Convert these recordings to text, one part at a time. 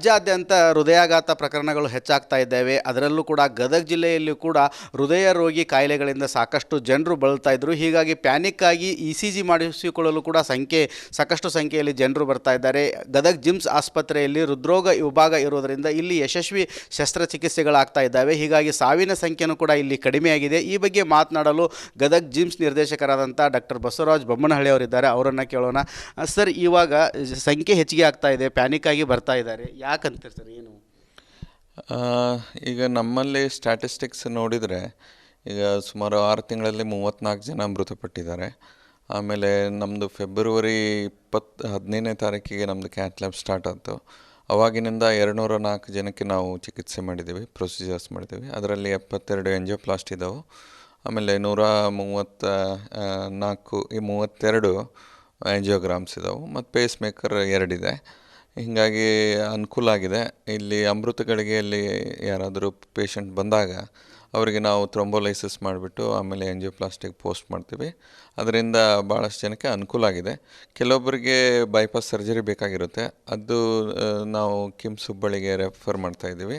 ರಾಜ್ಯಾದ್ಯಂತ ಹೃದಯಾಘಾತ ಪ್ರಕರಣಗಳು ಹೆಚ್ಚಾಗ್ತಾ ಇದ್ದಾವೆ. ಅದರಲ್ಲೂ ಕೂಡ ಗದಗ ಜಿಲ್ಲೆಯಲ್ಲೂ ಕೂಡ ಹೃದಯ ರೋಗಿ ಕಾಯಿಲೆಗಳಿಂದ ಸಾಕಷ್ಟು ಜನರು ಬಳಲ್ತಾ ಇದ್ದರು ಹೀಗಾಗಿ ಪ್ಯಾನಿಕ್ ಆಗಿ ಇ ಸಿ ಜಿ ಮಾಡಿಸಿಕೊಳ್ಳಲು ಕೂಡ ಸಂಖ್ಯೆ, ಸಾಕಷ್ಟು ಸಂಖ್ಯೆಯಲ್ಲಿ ಜನರು ಬರ್ತಾ ಇದ್ದಾರೆ. ಗದಗ ಜಿಮ್ಸ್ ಆಸ್ಪತ್ರೆಯಲ್ಲಿ ಹೃದ್ರೋಗ ವಿಭಾಗ ಇರೋದರಿಂದ ಇಲ್ಲಿ ಯಶಸ್ವಿ ಶಸ್ತ್ರಚಿಕಿತ್ಸೆಗಳಾಗ್ತಾ ಇದ್ದಾವೆ. ಹೀಗಾಗಿ ಸಾವಿನ ಸಂಖ್ಯೆನೂ ಕೂಡ ಇಲ್ಲಿ ಕಡಿಮೆಯಾಗಿದೆ ಈ ಬಗ್ಗೆ ಮಾತನಾಡಲು ಗದಗ ಜಿಮ್ಸ್ ನಿರ್ದೇಶಕರಾದಂಥ ಡಾಕ್ಟರ್ ಬಸವರಾಜ್ ಬೊಮ್ಮನಹಳ್ಳಿ ಅವರಿದ್ದಾರೆ. ಅವರನ್ನು ಕೇಳೋಣ. ಸರ್, ಇವಾಗ ಸಂಖ್ಯೆ ಹೆಚ್ಚಿಗೆ ಆಗ್ತಾ ಇದೆ. ಪ್ಯಾನಿಕ್ ಆಗಿ ಬರ್ತಾ ಇದ್ದಾರೆ. ಯಾಕಂತೀರಿ ಸರ್ ಏನು? ಈಗ ನಮ್ಮಲ್ಲಿ ಸ್ಟ್ಯಾಟಿಸ್ಟಿಕ್ಸ್ ನೋಡಿದರೆ ಈಗ ಸುಮಾರು ಆರು ತಿಂಗಳಲ್ಲಿ ಮೂವತ್ತ್ನಾಲ್ಕು ಜನ ಮೃತಪಟ್ಟಿದ್ದಾರೆ. ಆಮೇಲೆ ನಮ್ಮದು ಫೆಬ್ರವರಿ ಇಪ್ಪತ್ತು, ಹದಿನೈದನೇ ತಾರೀಕಿಗೆ ನಮ್ಮದು ಕ್ಯಾಟ್ ಲ್ಯಾಬ್ ಸ್ಟಾರ್ಟ್ ಆಯಿತು. ಅವಾಗಿನಿಂದ ಎರಡುನೂರ ನಾಲ್ಕು ಜನಕ್ಕೆ ನಾವು ಚಿಕಿತ್ಸೆ ಮಾಡಿದ್ದೀವಿ ಪ್ರೊಸೀಜರ್ಸ್ ಮಾಡಿದ್ದೀವಿ. ಅದರಲ್ಲಿ ಎಪ್ಪತ್ತೆರಡು ಎಂಜಿಯೋಪ್ಲಾಸ್ಟ್ ಇದ್ದಾವೆ ಆಮೇಲೆ ನೂರ ಮೂವತ್ತ ನಾಲ್ಕು, ಈ ಮೂವತ್ತೆರಡು ಎಂಜಿಯೋಗ್ರಾಮ್ಸ್ ಇದ್ದಾವೆ ಮತ್ತು ಪೇಸ್ ಮೇಕರ್ ಎರಡಿದೆ. ಹೀಗಾಗಿ ಅನುಕೂಲ ಆಗಿದೆ. ಇಲ್ಲಿ ಅಮೃತಗಳಿಗೆಯಲ್ಲಿ ಯಾರಾದರೂ ಪೇಷಂಟ್ ಬಂದಾಗ ಅವರಿಗೆ ನಾವು ಥ್ರೊಂಬೋಲೈಸಿಸ್ ಮಾಡಿಬಿಟ್ಟು ಆಮೇಲೆ ಎಂಜಿಯೋಪ್ಲಾಸ್ಟಿಕ್ ಪೋಸ್ಟ್ ಮಾಡ್ತೀವಿ. ಅದರಿಂದ ಭಾಳಷ್ಟು ಜನಕ್ಕೆ ಅನುಕೂಲ ಆಗಿದೆ. ಕೆಲವೊಬ್ಬರಿಗೆ ಬೈಪಾಸ್ ಸರ್ಜರಿ ಬೇಕಾಗಿರುತ್ತೆ. ಅದು ನಾವು ಕಿಮ್ಸ್ ಹುಬ್ಬಳ್ಳಿಗೆ ರೆಫರ್ ಮಾಡ್ತಾ ಇದ್ದೀವಿ.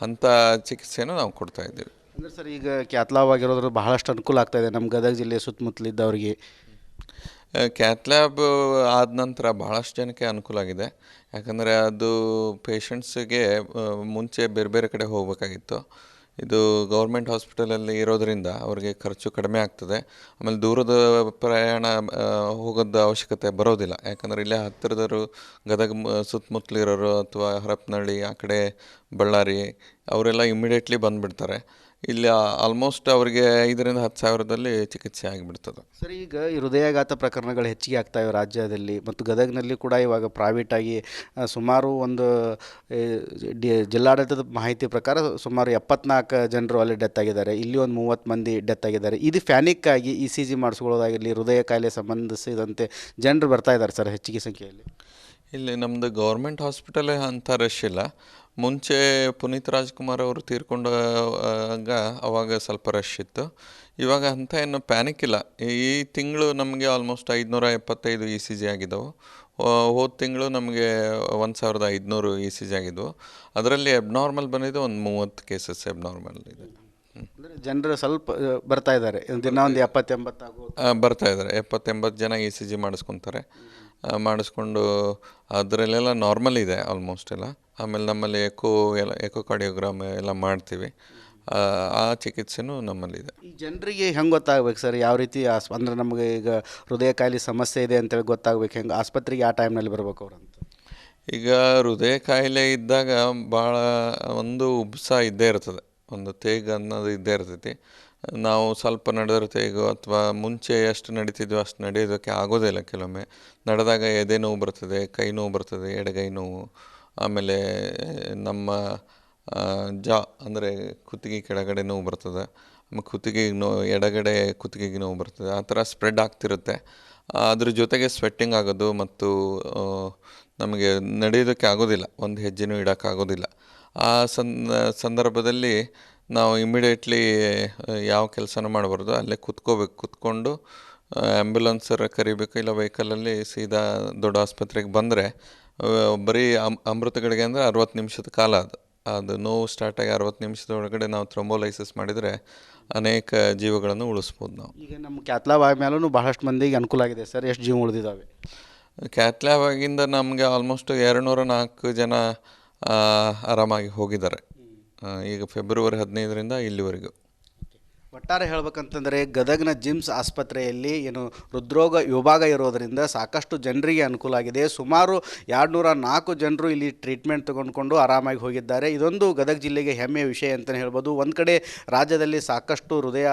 ಅಂಥ ಚಿಕಿತ್ಸೆನೂ ನಾವು ಕೊಡ್ತಾ ಇದ್ದೀವಿ. ಅಂದರೆ ಸರ್, ಈಗ ಕ್ಯಾತ್ಲಾವ್ ಆಗಿರೋದ್ರ ಬಹಳಷ್ಟು ಅನುಕೂಲ ಆಗ್ತಾಯಿದೆ ನಮ್ಮ ಗದಗ ಜಿಲ್ಲೆ ಸುತ್ತಮುತ್ತಲಿದ್ದವರಿಗೆ. ಕ್ಯಾತ್ಲ್ಯಾಬ್ ಆದ ನಂತರ ಭಾಳಷ್ಟು ಜನಕ್ಕೆ ಅನುಕೂಲ ಆಗಿದೆ. ಯಾಕಂದರೆ ಅದು ಪೇಷಂಟ್ಸಿಗೆ ಮುಂಚೆ ಬೇರೆ ಬೇರೆ ಕಡೆ ಹೋಗಬೇಕಾಗಿತ್ತು. ಇದು ಗೌರ್ಮೆಂಟ್ ಹಾಸ್ಪಿಟಲಲ್ಲಿ ಇರೋದರಿಂದ ಅವರಿಗೆ ಖರ್ಚು ಕಡಿಮೆ ಆಗ್ತದೆ. ಆಮೇಲೆ ದೂರದ ಪ್ರಯಾಣ ಹೋಗೋದ ಅವಶ್ಯಕತೆ ಬರೋದಿಲ್ಲ. ಯಾಕಂದರೆ ಇಲ್ಲೇ ಹತ್ತಿರದವರು, ಗದಗ ಸುತ್ತಮುತ್ತಲಿರೋರು ಅಥವಾ ಹರಪನಹಳ್ಳಿ ಆ ಕಡೆ ಬಳ್ಳಾರಿ, ಅವರೆಲ್ಲ ಇಮ್ಮಿಡಿಯೇಟ್ಲಿ ಬಂದುಬಿಡ್ತಾರೆ. ಇಲ್ಲಿ ಆಲ್ಮೋಸ್ಟ್ ಅವರಿಗೆ ಐದರಿಂದ ಹತ್ತು ಸಾವಿರದಲ್ಲಿ ಚಿಕಿತ್ಸೆ ಆಗಿಬಿಡ್ತದೆ. ಸರ್ ಈಗ ಈ ಹೃದಯಾಘಾತ ಪ್ರಕರಣಗಳು ಹೆಚ್ಚಿಗೆ ಆಗ್ತಾ ಇವೆ ರಾಜ್ಯದಲ್ಲಿ ಮತ್ತು ಗದಗನಲ್ಲಿ ಕೂಡ ಇವಾಗ ಪ್ರೈವೇಟಾಗಿ ಆಗಿ ಸುಮಾರು ಒಂದು ಏ, ಡಿ ಜಿಲ್ಲಾಡಳಿತದ ಮಾಹಿತಿ ಪ್ರಕಾರ ಸುಮಾರು ಎಪ್ಪತ್ನಾಲ್ಕು ಜನರು ಅಲ್ಲಿ ಡೆತ್ ಆಗಿದ್ದಾರೆ. ಇಲ್ಲಿ ಒಂದು ಮೂವತ್ತು ಮಂದಿ ಡೆತ್ ಆಗಿದ್ದಾರೆ. ಇದು ಫ್ಯಾನಿಕ್ ಆಗಿ ಇ ಸಿ ಜಿ ಮಾಡಿಸ್ಕೊಳ್ಳೋದಾಗಿರಲಿ ಹೃದಯ ಕಾಯಿಲೆ ಸಂಬಂಧಿಸಿದಂತೆ ಜನರು ಬರ್ತಾ ಇದ್ದಾರೆ ಸರ್ ಹೆಚ್ಚಿಗೆ ಸಂಖ್ಯೆಯಲ್ಲಿ? ಇಲ್ಲಿ ನಮ್ಮದು ಗೌರ್ಮೆಂಟ್ ಹಾಸ್ಪಿಟಲೇ ಅಂಥ ರಶ್ ಇಲ್ಲ. ಮುಂಚೆ ಪುನೀತ್ ರಾಜ್ಕುಮಾರ್ ಅವರು ತೀರ್ಕೊಂಡಾಗ ಅವಾಗ ಸ್ವಲ್ಪ ರಶ್ ಇತ್ತು. ಇವಾಗ ಅಂಥ ಏನು ಪ್ಯಾನಿಕ್ ಇಲ್ಲ. ಈ ತಿಂಗಳು ನಮಗೆ ಆಲ್ಮೋಸ್ಟ್ ಐದುನೂರ ಎಪ್ಪತ್ತೈದು ಇ ಸಿ ಜಿ ಆಗಿದ್ದವು ಹೋದ ತಿಂಗಳು ನಮಗೆ ಒಂದು ಸಾವಿರದ ಐದುನೂರು ಇ ಸಿ ಜಿ ಆಗಿದ್ದವು ಅದರಲ್ಲಿ ಎಬ್ನಾರ್ಮಲ್ ಬಂದಿದ್ದು ಒಂದು ಮೂವತ್ತು ಕೇಸಸ್ ಎಬ್ನಾರ್ಮಲ್ ಇದೆ. ಅಂದರೆ ಜನರು ಸ್ವಲ್ಪ ಬರ್ತಾ ಇದ್ದಾರೆ. ದಿನ ಒಂದು ಎಪ್ಪತ್ತೆಂಬತ್ತಾಗೋ ಬರ್ತಾ ಇದ್ದಾರೆ. ಎಪ್ಪತ್ತೆಂಬತ್ತು ಜನ ಇ ಸಿ ಜಿ ಮಾಡಿಸ್ಕೊತಾರೆ. ಮಾಡಿಸ್ಕೊಂಡು ಅದರಲ್ಲೆಲ್ಲ ನಾರ್ಮಲ್ ಇದೆ ಆಲ್ಮೋಸ್ಟ್ ಎಲ್ಲ. ಆಮೇಲೆ ನಮ್ಮಲ್ಲಿ ಎಕೋ ಎಲ್ಲ ಎಕೋ ಕಾರ್ಡಿಯೋಗ್ರಾಮ್ ಎಲ್ಲ ಮಾಡ್ತೀವಿ. ಆ, ಚಿಕಿತ್ಸೆನೂ ನಮ್ಮಲ್ಲಿದೆ. ಈ ಜನರಿಗೆ ಹೆಂಗೆ ಗೊತ್ತಾಗ್ಬೇಕು ಸರ್? ಯಾವ ರೀತಿ ಆಸ್ ಅಂದ್ರೆ ನಮಗೆ ಈಗ ಹೃದಯ ಕಾಯಿಲೆ ಸಮಸ್ಯೆ ಇದೆ ಅಂತೇಳಿ ಗೊತ್ತಾಗ್ಬೇಕು. ಹೆಂಗೆ ಆಸ್ಪತ್ರೆಗೆ ಆ ಟೈಮ್ನಲ್ಲಿ ಬರಬೇಕು ಅವ್ರಂತ ಅಂತ? ಈಗ ಹೃದಯ ಕಾಯಿಲೆ ಇದ್ದಾಗ ಭಾಳ ಒಂದು ಉಬ್ಸ ಇದ್ದೇ ಇರ್ತದೆ. ಒಂದು ತೇಗ ಅನ್ನೋದು ಇದ್ದೇ ಇರ್ತೈತಿ. ನಾವು ಸ್ವಲ್ಪ ನಡೆದ್ರೆ ತೇಗು ಅಥವಾ ಮುಂಚೆ ಎಷ್ಟು ನಡೀತಿದ್ವೋ ಅಷ್ಟು ನಡೆಯೋದಕ್ಕೆ ಆಗೋದಿಲ್ಲ ಕೆಲವೊಮ್ಮೆ. ನಡೆದಾಗ ಎದೆ ನೋವು ಬರ್ತದೆ ಕೈ ನೋವು ಬರ್ತದೆ ಎಡಗೈ ನೋವು. ಆಮೇಲೆ, ನಮ್ಮ ಜಾ ಅಂದರೆ ಕುತ್ತಿಗೆ ಕೆಳಗಡೆ ನೋವು ಬರ್ತದೆ. ಆಮೇಲೆ ಕುತ್ತಿಗೆಗೆ ನೋವು ಎಡಗಡೆ ಕುತ್ತಿಗೆಗೆ ನೋವು ಬರ್ತದೆ. ಆ ಥರ ಸ್ಪ್ರೆಡ್ ಆಗ್ತಿರುತ್ತೆ. ಅದ್ರ ಜೊತೆಗೆ ಸ್ವೆಟ್ಟಿಂಗ್ ಆಗೋದು ಮತ್ತು ನಮಗೆ ನಡೆಯೋದಕ್ಕೆ ಆಗೋದಿಲ್ಲ. ಒಂದು ಹೆಜ್ಜೆನೂ ಇಡೋಕ್ಕಾಗೋದಿಲ್ಲ ಆ ಸಂದ ಸಂದರ್ಭದಲ್ಲಿ ನಾವು ಇಮಿಡಿಯೇಟ್ಲಿ ಯಾವ ಕೆಲಸನೂ ಮಾಡಬಾರ್ದು. ಅಲ್ಲೇ ಕುತ್ಕೋಬೇಕು. ಕುತ್ಕೊಂಡು ಆ್ಯಂಬ್ಯುಲೆನ್ಸರ ಕರಿಬೇಕು ಇಲ್ಲ ವೆಹಿಕಲಲ್ಲಿ ಸೀದಾ ದೊಡ್ಡ ಆಸ್ಪತ್ರೆಗೆ ಬಂದರೆ ಬರೀ ಅಮ್ ಅಮೃತಗಳಿಗೆ ಅಂದರೆ ಅರವತ್ತು ನಿಮಿಷದ ಕಾಲ ಅದು. ಅದು ನೋವು ಸ್ಟಾರ್ಟ್ ಆಗಿ ಅರವತ್ತು ನಿಮಿಷದೊಳಗಡೆ ನಾವು ಥ್ರೊಂಬೋಲೈಸಿಸ್ ಮಾಡಿದರೆ ಅನೇಕ ಜೀವಗಳನ್ನು ಉಳಿಸ್ಬೋದು ನಾವು. ಈಗ ನಮ್ಮ ಕ್ಯಾತ್ಲಾಬ್ ಮೇಲೂ ಬಹಳಷ್ಟು ಮಂದಿಗೆ ಅನುಕೂಲ ಆಗಿದೆ ಸರ್ ಎಷ್ಟು ಜೀವ ಉಳಿದಿದ್ದಾವೆ ಕ್ಯಾತ್ಲಾಬಾಗಿಂದ ನಮಗೆ ಆಲ್ಮೋಸ್ಟ್ ಎರಡು ನೂರ ನಾಲ್ಕು ಜನ ಆರಾಮಾಗಿ ಹೋಗಿದ್ದಾರೆ. ಈಗ ಫೆಬ್ರವರಿ ಹದಿನೈದರಿಂದ ಇಲ್ಲಿವರೆಗೂ. ಒಟ್ಟಾರೆ ಹೇಳಬೇಕಂತಂದರೆ ಗದಗನ ಜಿಮ್ಸ್ ಆಸ್ಪತ್ರೆಯಲ್ಲಿ ಏನು ಹೃದ್ರೋಗ ವಿಭಾಗ ಇರೋದರಿಂದ ಸಾಕಷ್ಟು ಜನರಿಗೆ ಅನುಕೂಲ ಆಗಿದೆ. ಸುಮಾರು ಎರಡುನೂರ ನಾಲ್ಕು ಜನರು ಇಲ್ಲಿ ಟ್ರೀಟ್ಮೆಂಟ್ ತಗೊಂಡ್ಕೊಂಡು ಆರಾಮಾಗಿ ಹೋಗಿದ್ದಾರೆ. ಇದೊಂದು ಗದಗ ಜಿಲ್ಲೆಗೆ ಹೆಮ್ಮೆಯ ವಿಷಯ ಅಂತಲೇ ಹೇಳ್ಬೋದು. ಒಂದು ಕಡೆ ರಾಜ್ಯದಲ್ಲಿ ಸಾಕಷ್ಟು ಹೃದಯ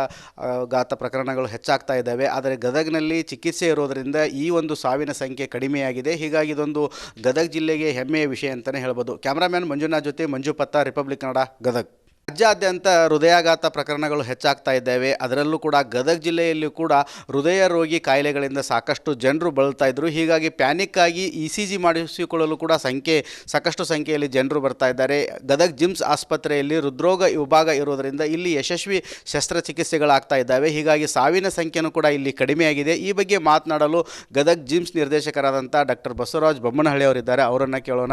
ಘಾತ ಪ್ರಕರಣಗಳು ಹೆಚ್ಚಾಗ್ತಾ ಇದ್ದಾವೆ. ಆದರೆ ಗದಗಿನಲ್ಲಿ ಚಿಕಿತ್ಸೆ ಇರೋದರಿಂದ ಈ ಒಂದು ಸಾವಿನ ಸಂಖ್ಯೆ ಕಡಿಮೆಯಾಗಿದೆ. ಹೀಗಾಗಿ ಇದೊಂದು ಗದಗ ಜಿಲ್ಲೆಗೆ ಹೆಮ್ಮೆಯ ವಿಷಯ ಅಂತಲೇ ಹೇಳ್ಬೋದು. ಕ್ಯಾಮ್ರಾಮ್ಯಾನ್ ಮಂಜುನಾಥ್ ಜೊತೆ ಮಂಜು ಪತ್ತ, ರಿಪಬ್ಲಿಕ್ ಕನ್ನಡ, ಗದಗ್. ರಾಜ್ಯಾದ್ಯಂತ ಹೃದಯಾಘಾತ ಪ್ರಕರಣಗಳು ಹೆಚ್ಚಾಗ್ತಾ ಇದ್ದಾವೆ. ಅದರಲ್ಲೂ ಕೂಡ ಗದಗ ಜಿಲ್ಲೆಯಲ್ಲಿ ಕೂಡ ಹೃದಯ ರೋಗಿ ಕಾಯಿಲೆಗಳಿಂದ ಸಾಕಷ್ಟು ಜನರು ಬಳಲ್ತಾ ಇದ್ದರು ಹೀಗಾಗಿ ಪ್ಯಾನಿಕ್ ಆಗಿ ಇ ಸಿ ಜಿ ಮಾಡಿಸಿಕೊಳ್ಳಲು ಕೂಡ ಸಂಖ್ಯೆ, ಸಾಕಷ್ಟು ಸಂಖ್ಯೆಯಲ್ಲಿ ಜನರು ಬರ್ತಾ ಇದ್ದಾರೆ. ಗದಗ ಜಿಮ್ಸ್ ಆಸ್ಪತ್ರೆಯಲ್ಲಿ ಹೃದ್ರೋಗ ವಿಭಾಗ ಇರೋದರಿಂದ ಇಲ್ಲಿ ಯಶಸ್ವಿ ಶಸ್ತ್ರಚಿಕಿತ್ಸೆಗಳಾಗ್ತಾ ಇದ್ದಾವೆ. ಹೀಗಾಗಿ ಸಾವಿನ ಸಂಖ್ಯೆನೂ ಕೂಡ ಇಲ್ಲಿ ಕಡಿಮೆಯಾಗಿದೆ ಈ ಬಗ್ಗೆ ಮಾತನಾಡಲು ಗದಗ ಜಿಮ್ಸ್ ನಿರ್ದೇಶಕರಾದಂಥ ಡಾಕ್ಟರ್ ಬಸವರಾಜ್ ಬೊಮ್ಮನಹಳ್ಳಿ ಅವರಿದ್ದಾರೆ ಅವರನ್ನು ಕೇಳೋಣ.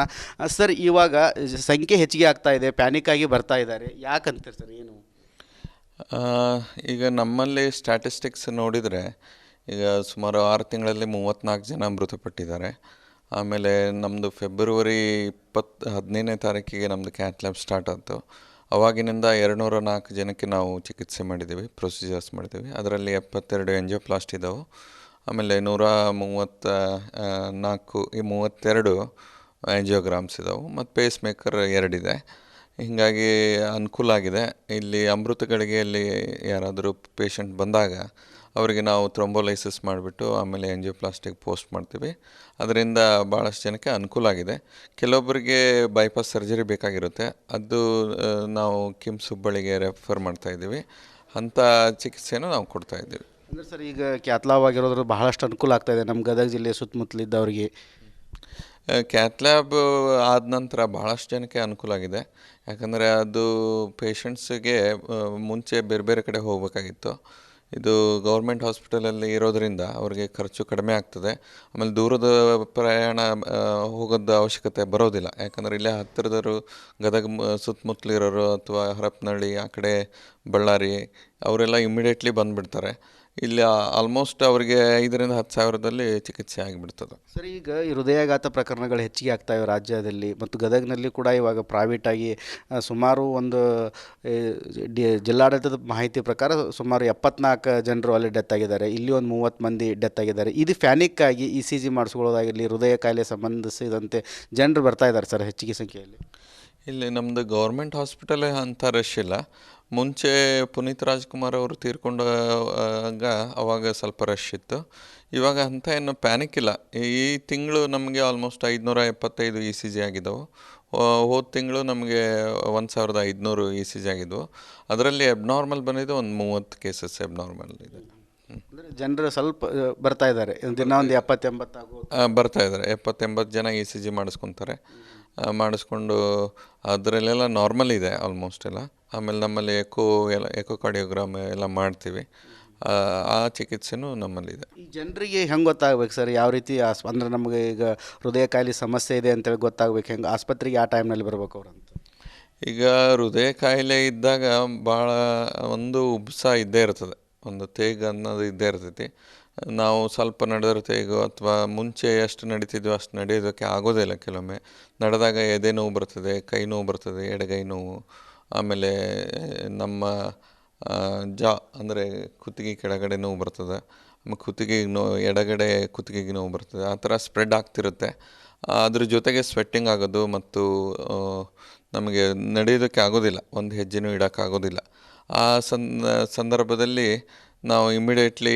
ಸರ್, ಇವಾಗ ಸಂಖ್ಯೆ ಹೆಚ್ಚಿಗೆ ಆಗ್ತಾ ಇದೆ. ಪ್ಯಾನಿಕ್ ಆಗಿ ಬರ್ತಾ ಇದ್ದಾರೆ. ಯಾಕಂತೀರಿ ಸರ್ ಏನು ಈಗ ನಮ್ಮಲ್ಲಿ ಸ್ಟ್ಯಾಟಿಸ್ಟಿಕ್ಸ್ ನೋಡಿದರೆ ಈಗ ಸುಮಾರು ಆರು ತಿಂಗಳಲ್ಲಿ ಮೂವತ್ತ್ನಾಲ್ಕು ಜನ ಮೃತಪಟ್ಟಿದ್ದಾರೆ. ಆಮೇಲೆ ನಮ್ಮದು ಫೆಬ್ರವರಿ ಇಪ್ಪತ್ತು, ಹದಿನೈದನೇ ತಾರೀಕಿಗೆ ನಮ್ಮದು ಕ್ಯಾಟ್ ಲ್ಯಾಬ್ ಸ್ಟಾರ್ಟ್ ಆಯಿತು. ಅವಾಗಿನಿಂದ ಎರಡುನೂರ ನಾಲ್ಕು ಜನಕ್ಕೆ ನಾವು ಚಿಕಿತ್ಸೆ ಮಾಡಿದ್ದೀವಿ ಪ್ರೊಸೀಜರ್ಸ್ ಮಾಡಿದ್ದೀವಿ. ಅದರಲ್ಲಿ ಎಪ್ಪತ್ತೆರಡು ಎಂಜಿಯೋಪ್ಲಾಸ್ಟ್ ಇದ್ದಾವೆ ಆಮೇಲೆ ನೂರ ಮೂವತ್ತ ನಾಲ್ಕು, ಈ ಮೂವತ್ತೆರಡು ಎಂಜಿಯೋಗ್ರಾಮ್ಸ್ ಇದ್ದಾವೆ ಮತ್ತು ಪೇಸ್ ಮೇಕರ್ ಎರಡಿದೆ. ಹೀಗಾಗಿ ಅನುಕೂಲ ಆಗಿದೆ. ಇಲ್ಲಿ ಅಮೃತಗಳಿಗೆಯಲ್ಲಿ ಯಾರಾದರೂ ಪೇಷಂಟ್ ಬಂದಾಗ ಅವರಿಗೆ ನಾವು ಥ್ರೊಂಬೋಲೈಸಿಸ್ ಮಾಡಿಬಿಟ್ಟು ಆಮೇಲೆ ಎಂಜಿಯೋಪ್ಲಾಸ್ಟಿಕ್ ಪೋಸ್ಟ್ ಮಾಡ್ತೀವಿ. ಅದರಿಂದ ಭಾಳಷ್ಟು ಜನಕ್ಕೆ ಅನುಕೂಲ ಆಗಿದೆ. ಕೆಲವೊಬ್ಬರಿಗೆ ಬೈಪಾಸ್ ಸರ್ಜರಿ ಬೇಕಾಗಿರುತ್ತೆ. ಅದು ನಾವು ಕಿಮ್ಸ್ ಹುಬ್ಬಳ್ಳಿಗೆ ರೆಫರ್ ಮಾಡ್ತಾ ಇದ್ದೀವಿ. ಅಂಥ ಚಿಕಿತ್ಸೆನೂ ನಾವು ಕೊಡ್ತಾ ಇದ್ದೀವಿ. ಅಂದರೆ ಸರ್, ಈಗ ಕ್ಯಾತ್ಲಾವ್ ಆಗಿರೋದ್ರ ಬಹಳಷ್ಟು ಅನುಕೂಲ ಆಗ್ತಾಯಿದೆ ನಮ್ಮ ಗದಗ ಜಿಲ್ಲೆ ಸುತ್ತಮುತ್ತಲಿದ್ದವರಿಗೆ. ಕ್ಯಾತ್ಲ್ಯಾಬ್ ಆದ ನಂತರ ಭಾಳಷ್ಟು ಜನಕ್ಕೆ ಅನುಕೂಲ ಆಗಿದೆ. ಯಾಕಂದರೆ ಅದು ಪೇಷಂಟ್ಸಿಗೆ ಮುಂಚೆ ಬೇರೆ ಬೇರೆ ಕಡೆ ಹೋಗಬೇಕಾಗಿತ್ತು. ಇದು ಗೌರ್ಮೆಂಟ್ ಹಾಸ್ಪಿಟಲಲ್ಲಿ ಇರೋದರಿಂದ ಅವರಿಗೆ ಖರ್ಚು ಕಡಿಮೆ ಆಗ್ತದೆ. ಆಮೇಲೆ ದೂರದ ಪ್ರಯಾಣ ಹೋಗೋದ ಅವಶ್ಯಕತೆ ಬರೋದಿಲ್ಲ. ಯಾಕಂದರೆ ಇಲ್ಲೇ ಹತ್ತಿರದವರು ಗದಗ, ಸುತ್ತಮುತ್ತಲಿರೋರು ಅಥವಾ ಹರಪನಹಳ್ಳಿ, ಆ ಕಡೆ ಬಳ್ಳಾರಿ ಅವರೆಲ್ಲ ಇಮ್ಮಿಡಿಯೇಟ್ಲಿ ಬಂದುಬಿಡ್ತಾರೆ. ಇಲ್ಲಿ ಆಲ್ಮೋಸ್ಟ್ ಅವರಿಗೆ ಐದರಿಂದ ಹತ್ತು ಸಾವಿರದಲ್ಲಿ ಚಿಕಿತ್ಸೆ ಆಗಿಬಿಡ್ತದೆ. ಸರ್ ಈಗ ಈ ಹೃದಯಾಘಾತ ಪ್ರಕರಣಗಳು ಹೆಚ್ಚಿಗೆ ಆಗ್ತಾ ಇವೆ ರಾಜ್ಯದಲ್ಲಿ ಮತ್ತು ಗದಗನಲ್ಲಿ ಕೂಡ ಇವಾಗ ಪ್ರೈವೇಟಾಗಿ ಆಗಿ ಸುಮಾರು ಒಂದು ಡಿ ಜಿಲ್ಲಾಡಳಿತದ ಮಾಹಿತಿ ಪ್ರಕಾರ ಸುಮಾರು ಎಪ್ಪತ್ನಾಲ್ಕು ಜನರು ಅಲ್ಲಿ ಡೆತ್ ಆಗಿದ್ದಾರೆ. ಇಲ್ಲಿ ಒಂದು ಮೂವತ್ತು ಮಂದಿ ಡೆತ್ ಆಗಿದ್ದಾರೆ. ಇದು ಫ್ಯಾನಿಕ್ ಆಗಿ ಇ ಸಿ ಜಿ ಮಾಡಿಸ್ಕೊಳ್ಳೋದಾಗಿರಲಿ ಹೃದಯ ಕಾಯಿಲೆ ಸಂಬಂಧಿಸಿದಂತೆ ಜನರು ಬರ್ತಾ ಇದ್ದಾರೆ ಸರ್ ಹೆಚ್ಚಿಗೆ ಸಂಖ್ಯೆಯಲ್ಲಿ? ಇಲ್ಲಿ ನಮ್ಮದು ಗೌರ್ಮೆಂಟ್ ಹಾಸ್ಪಿಟಲೇ ಅಂಥ ರಶ್ ಇಲ್ಲ. ಮುಂಚೆ ಪುನೀತ್ ರಾಜ್ಕುಮಾರ್ ಅವರು ತೀರ್ಕೊಂಡಾಗ ಅವಾಗ ಸ್ವಲ್ಪ ರಶ್ ಇತ್ತು. ಇವಾಗ ಅಂಥ ಏನು ಪ್ಯಾನಿಕ್ ಇಲ್ಲ. ಈ ತಿಂಗಳು ನಮಗೆ ಆಲ್ಮೋಸ್ಟ್ ಐದುನೂರ ಎಪ್ಪತ್ತೈದು ಇ ಸಿ ಜಿ ಆಗಿದ್ದವು ಹೋದ ತಿಂಗಳು ನಮಗೆ ಒಂದು ಸಾವಿರದ ಐದುನೂರು ಇ ಸಿ ಜಿ ಆಗಿದ್ದವು ಅದರಲ್ಲಿ ಎಬ್ನಾರ್ಮಲ್ ಬಂದಿದ್ದು ಒಂದು ಮೂವತ್ತು ಕೇಸಸ್ ಎಬ್ನಾರ್ಮಲ್ ಇದೆ. ಅಂದರೆ ಜನರು ಸ್ವಲ್ಪ ಬರ್ತಾ ಇದ್ದಾರೆ. ದಿನ ಒಂದು ಎಪ್ಪತ್ತೆಂಬತ್ತಾಗೋ ಬರ್ತಾ ಇದ್ದಾರೆ. ಎಪ್ಪತ್ತೆಂಬತ್ತು ಜನ ಇ ಸಿ ಜಿ ಮಾಡಿಸ್ಕೊತಾರೆ. ಮಾಡಿಸ್ಕೊಂಡು ಅದರಲ್ಲೆಲ್ಲ ನಾರ್ಮಲ್ ಇದೆ ಆಲ್ಮೋಸ್ಟ್ ಎಲ್ಲ. ಆಮೇಲೆ ನಮ್ಮಲ್ಲಿ ಎಕೋ ಎಲ್ಲ ಎಕೋ ಕಾರ್ಡಿಯೋಗ್ರಾಮ್ ಎಲ್ಲ ಮಾಡ್ತೀವಿ. ಆ, ಚಿಕಿತ್ಸೆನೂ ನಮ್ಮಲ್ಲಿದೆ. ಈ ಜನರಿಗೆ ಹೆಂಗೆ ಗೊತ್ತಾಗ್ಬೇಕು ಸರ್? ಯಾವ ರೀತಿ ಆಸ್ ಅಂದ್ರೆ ನಮಗೆ ಈಗ ಹೃದಯ ಕಾಯಿಲೆ ಸಮಸ್ಯೆ ಇದೆ ಅಂತೇಳಿ ಗೊತ್ತಾಗ್ಬೇಕು. ಹೆಂಗೆ ಆಸ್ಪತ್ರೆಗೆ ಆ ಟೈಮ್ನಲ್ಲಿ ಬರಬೇಕು ಅವ್ರಂತ ಅಂತ? ಈಗ ಹೃದಯ ಕಾಯಿಲೆ ಇದ್ದಾಗ ಭಾಳ ಒಂದು ಉಬ್ಸ ಇದ್ದೇ ಇರ್ತದೆ. ಒಂದು ತೇಗ ಅನ್ನೋದು ಇದ್ದೇ ಇರ್ತೈತಿ. ನಾವು ಸ್ವಲ್ಪ ನಡೆದ್ರೆ ತೇಗು ಅಥವಾ ಮುಂಚೆ ಎಷ್ಟು ನಡೀತಿದ್ವೋ ಅಷ್ಟು ನಡೆಯೋದಕ್ಕೆ ಆಗೋದಿಲ್ಲ ಕೆಲವೊಮ್ಮೆ. ನಡೆದಾಗ ಎದೆ ನೋವು ಬರ್ತದೆ ಕೈ ನೋವು ಬರ್ತದೆ ಎಡಗೈ ನೋವು. ಆಮೇಲೆ, ನಮ್ಮ ಜಾ ಅಂದರೆ ಕುತ್ತಿಗೆ ಕೆಳಗಡೆ ನೋವು ಬರ್ತದೆ. ಆಮೇಲೆ ನೋವು ಎಡಗಡೆ ಕುತ್ತಿಗೆಗೆ ನೋವು ಬರ್ತದೆ. ಆ ಥರ ಸ್ಪ್ರೆಡ್ ಆಗ್ತಿರುತ್ತೆ. ಅದ್ರ ಜೊತೆಗೆ ಸ್ವೆಟ್ಟಿಂಗ್ ಆಗೋದು ಮತ್ತು ನಮಗೆ ನಡೆಯೋದಕ್ಕೆ ಆಗೋದಿಲ್ಲ. ಒಂದು ಹೆಜ್ಜೆನೂ ಇಡೋಕ್ಕಾಗೋದಿಲ್ಲ ಆ ಸಂದ ಸಂದರ್ಭದಲ್ಲಿ ನಾವು ಇಮಿಡಿಯೇಟ್ಲಿ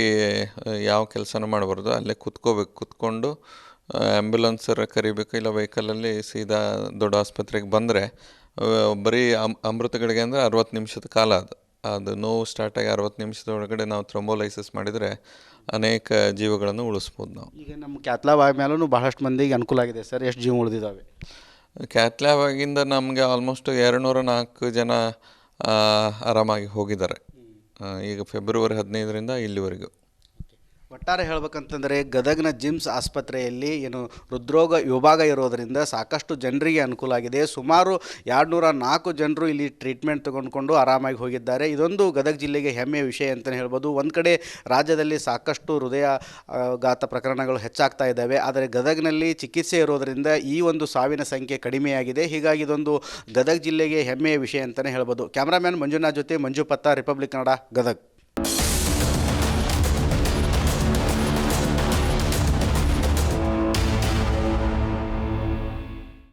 ಯಾವ ಕೆಲಸನೂ ಮಾಡಬಾರ್ದು. ಅಲ್ಲೇ ಕುತ್ಕೋಬೇಕು. ಕುತ್ಕೊಂಡು ಆ್ಯಂಬುಲೆನ್ಸರ ಕರಿಬೇಕು ಇಲ್ಲ ವೆಹಿಕಲಲ್ಲಿ ಸೀದಾ ದೊಡ್ಡ ಆಸ್ಪತ್ರೆಗೆ ಬಂದರೆ ಬರೀ ಅಮ್ ಅಮೃತಗಳಿಗೆ ಅಂದರೆ ಅರವತ್ತು ನಿಮಿಷದ ಕಾಲ ಅದು. ಅದು ನೋವು ಸ್ಟಾರ್ಟ್ ಆಗಿ ಅರವತ್ತು ನಿಮಿಷದೊಳಗಡೆ ನಾವು ಥ್ರೊಂಬೋಲೈಸಿಸ್ ಮಾಡಿದರೆ ಅನೇಕ ಜೀವಗಳನ್ನು ಉಳಿಸ್ಬೋದು ನಾವು. ಈಗ ನಮ್ಮ ಕ್ಯಾತ್ಲಾಬ್ ಆದ್ಮೇಲೂ ಬಹಳಷ್ಟು ಮಂದಿಗೆ ಅನುಕೂಲ ಆಗಿದೆ ಸರ್ ಎಷ್ಟು ಜೀವ ಉಳಿದಿದ್ದಾವೆ ಕ್ಯಾತ್ಲಾಬಾಗಿಂದ ನಮಗೆ ಆಲ್ಮೋಸ್ಟ್ ಎರಡು ನೂರ ನಾಲ್ಕು ಜನ ಆರಾಮಾಗಿ ಹೋಗಿದ್ದಾರೆ. ಈಗ ಫೆಬ್ರವರಿ ಹದಿನೈದರಿಂದ ಇಲ್ಲಿವರೆಗೂ. ಒಟ್ಟಾರೆ ಹೇಳಬೇಕಂತಂದರೆ ಗದಗನ ಜಿಮ್ಸ್ ಆಸ್ಪತ್ರೆಯಲ್ಲಿ ಏನು ಹೃದ್ರೋಗ ವಿಭಾಗ ಇರೋದರಿಂದ ಸಾಕಷ್ಟು ಜನರಿಗೆ ಅನುಕೂಲ ಆಗಿದೆ. ಸುಮಾರು ಎರಡು ನೂರ ನಾಲ್ಕು ಜನರು ಇಲ್ಲಿ ಟ್ರೀಟ್ಮೆಂಟ್ ತಗೊಂಡ್ಕೊಂಡು ಆರಾಮಾಗಿ ಹೋಗಿದ್ದಾರೆ. ಇದೊಂದು ಗದಗ ಜಿಲ್ಲೆಗೆ ಹೆಮ್ಮೆಯ ವಿಷಯ ಅಂತಲೇ ಹೇಳ್ಬೋದು. ಒಂದು ಕಡೆ ರಾಜ್ಯದಲ್ಲಿ ಸಾಕಷ್ಟು ಹೃದಯ ಘಾತ ಪ್ರಕರಣಗಳು ಹೆಚ್ಚಾಗ್ತಾ ಇದ್ದಾವೆ. ಆದರೆ ಗದಗಿನಲ್ಲಿ ಚಿಕಿತ್ಸೆ ಇರೋದರಿಂದ ಈ ಒಂದು ಸಾವಿನ ಸಂಖ್ಯೆ ಕಡಿಮೆಯಾಗಿದೆ. ಹೀಗಾಗಿ ಇದೊಂದು ಗದಗ ಜಿಲ್ಲೆಗೆ ಹೆಮ್ಮೆಯ ವಿಷಯ ಅಂತಲೇ ಹೇಳ್ಬೋದು. ಕ್ಯಾಮ್ರಾಮ್ಯಾನ್ ಮಂಜುನಾಥ್ ಜೊತೆ ಮಂಜು ಪತ್ತ, ರಿಪಬ್ಲಿಕ್ ಕನ್ನಡ, ಗದಗ್.